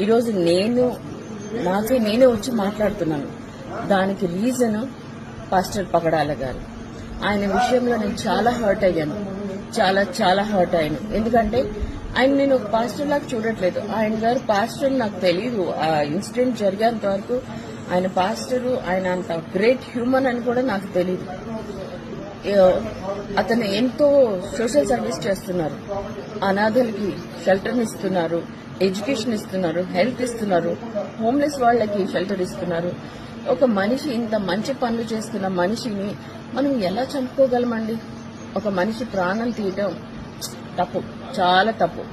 ఈరోజు నేను నాతో నేనే వచ్చి మాట్లాడుతున్నాను. దానికి రీజన్ పాస్టర్ పగడాల గారు. ఆయన విషయంలో నేను చాలా హర్ట్ అయ్యాను. చాలా చాలా హర్ట్ అయ్యాను. ఎందుకంటే ఆయన నేను ఒక పాస్టర్ లాగా చూడట్లేదు. ఆయన గారు పాస్టర్ నాకు తెలియదు ఆ ఇన్సిడెంట్ జరిగేంత వరకు ఆయన పాస్టరు ఆయన అంత గ్రేట్ హ్యూమన్ అని కూడా నాకు తెలియదు అతను ఎంతో సోషల్ సర్వీస్ చేస్తున్నారు. అనాథలకి షెల్టర్ ఇస్తున్నారు ఎడ్యుకేషన్ ఇస్తున్నారు హెల్త్ ఇస్తున్నారు హోమ్లెస్ వాళ్ళకి షెల్టర్ ఇస్తున్నారు. ఒక మనిషి ఇంత మంచి పనులు చేస్తున్న మనిషిని మనం ఎలా చంపుకోగలమండి? ఒక మనిషి ప్రాణం తీయటం తప్పు చాలా తప్పు.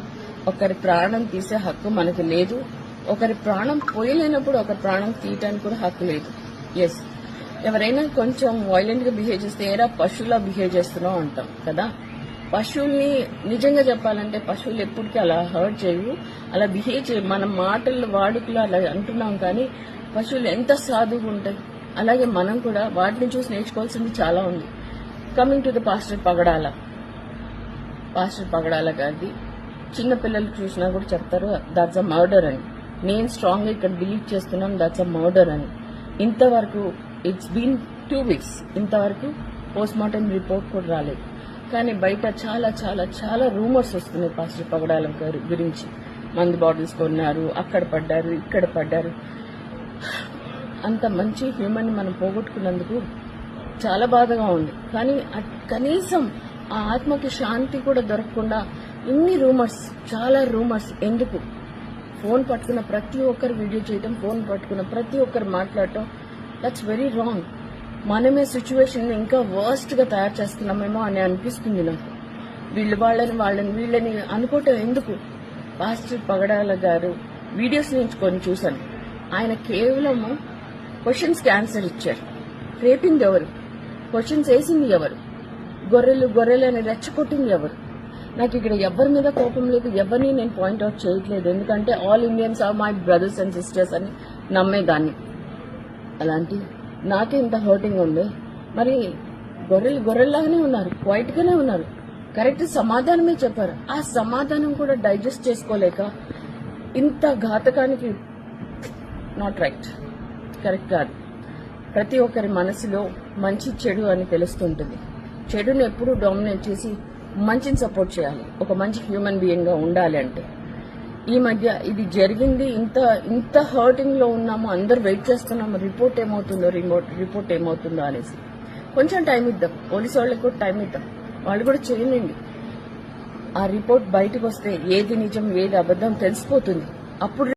ఒకరి ప్రాణం తీసే హక్కు మనకు లేదు. ఒకరి ప్రాణం పోయలేనప్పుడు ఒకరి ప్రాణం తీయటానికి కూడా హక్కు లేదు. ఎస్ ఎవరైనా కొంచెం వైలెంట్గా బిహేవ్ చేస్తే ఏరా పశువులా బిహేవ్ చేస్తున్నావు అంటాం కదా? పశువుల్ని నిజంగా చెప్పాలంటే పశువులు ఎప్పటికీ అలా హర్ట్ చేయవు. అలా బిహేవ్ చేయ మన మాటలు వాడుకలు అలా అంటున్నాం కానీ పశువులు ఎంత సాధువుగా ఉంటాయి. అలాగే మనం కూడా వాటిని చూసి నేర్చుకోవాల్సింది చాలా ఉంది. Coming to the pastor Pagadala. Pastor Pagadala గారిది. చిన్న పిల్లలు చూసినా కూడా చెప్తారు దాట్స్ అ మర్డర్ అని. నేను స్ట్రాంగ్ ఇక్కడ బిలీవ్ చేస్తున్నాను దాట్స్ అ మర్డర్ అని. ఇంతవరకు ఇట్స్ బీన్ టూ వీక్స్ ఇంతవరకు పోస్ట్ మార్టం రిపోర్ట్ కూడా రాలేదు. కానీ బయట చాలా చాలా చాలా రూమర్స్ వస్తున్నాయి పాస్టర్ పగడాలం గారి గురించి. మందు బాటిల్స్ కొన్నారు అక్కడ పడ్డారు ఇక్కడ పడ్డారు. అంత మంచి హ్యూమన్ మనం పోగొట్టుకున్నందుకు చాలా బాధగా ఉంది. కానీ కనీసం ఆ ఆత్మకి శాంతి కూడా దొరకకుండా ఇన్ని రూమర్స్ చాలా రూమర్స్ ఎందుకు? ఫోన్ పట్టుకున్న ప్రతి ఒక్కరు వీడియో చేయడం ఫోన్ పట్టుకున్న ప్రతి ఒక్కరు మాట్లాడటం దట్స్ వెరీ రాంగ్ మనమే సిచ్యువేషన్ ఇంకా వర్స్ట్గా తయారు చేస్తున్నామేమో అని అనిపిస్తుంది నాకు. వీళ్ళు వాళ్ళని వాళ్ళని వీళ్ళని అనుకోవటం ఎందుకు? పాస్టర్ పగడాల గారు వీడియోస్ నుంచి కొన్ని చూశాను ఆయన కేవలము క్వశ్చన్స్కి ఆన్సర్ ఇచ్చారు. రేపింది ఎవరు? క్వశ్చన్స్ వేసింది ఎవరు? గొర్రెలు గొర్రెలు అని రెచ్చగొట్టింది ఎవరు? నాకు ఇక్కడ ఎవరి మీద కోపం లేదు ఎవరిని నేను పాయింట్అవుట్ చేయట్లేదు. ఎందుకంటే all Indians are my brothers and sisters అని నమ్మేదాన్ని. అలాంటి నాకే ఇంత హర్టింగ్ ఉంది మరి గొర్రెలు గొర్రెల్లాగానే ఉన్నారు క్వైట్ గానే ఉన్నారు. కరెక్ట్ సమాధానమే చెప్పారు. ఆ సమాధానం కూడా డైజెస్ట్ చేసుకోలేక ఇంత ఘాతకానికి నాట్ రైట్ కరెక్ట్ కాదు. ప్రతి ఒక్కరి మనసులో మంచి చెడు అని తెలుస్తుంటుంది. చెడుని ఎప్పుడూ డామినేట్ చేసి మంచిని సపోర్ట్ చేయాలి. ఒక మంచి హ్యూమన్ బీయింగ్గా ఉండాలి అంటే. ఈ మధ్య ఇది జరిగింది. ఇంత ఇంత హర్టింగ్లో ఉన్నాము. అందరు వెయిట్ చేస్తున్నాము. రిపోర్ట్ ఏమవుతుందో రిమోట్ రిపోర్ట్ ఏమవుతుందో అనేసి. కొంచెం టైం ఇద్దాం. పోలీసు వాళ్ళకి కూడా టైం ఇద్దాం. వాళ్ళు కూడా చేయండి. ఆ రిపోర్ట్ బయటకు వస్తే ఏది నిజం ఏది అబద్ధం తెలిసిపోతుంది. అప్పుడు